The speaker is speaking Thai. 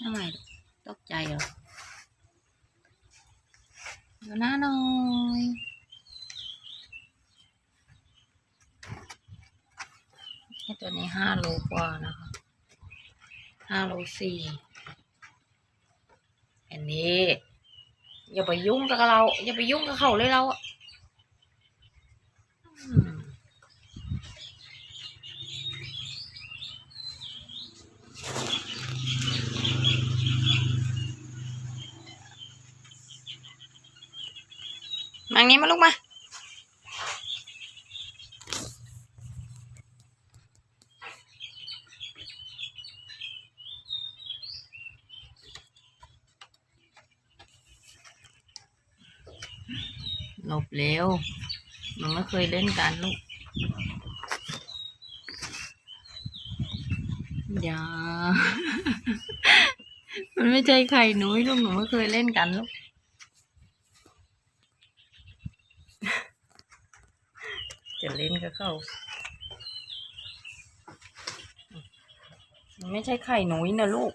ทำไมตกใจเหรอดูหน้าหน่อยไอตัวนี้ห้าโลกว่านะคะห้าโลสี่อันนี้ อย่าไปยุ่งกับเรา อย่าไปยุ่งกับเขาเลยเราอะอืม มางี้มาลูกมา หลบเร็ว มันไม่เคยเล่นกันลูก อย่า มันไม่ใช่ไข่หนุ้ยลูก หนูไม่เคยเล่นกันลูก จะเล่นก็เข้ามันไม่ใช่ไข่หนุ่ยนะลูก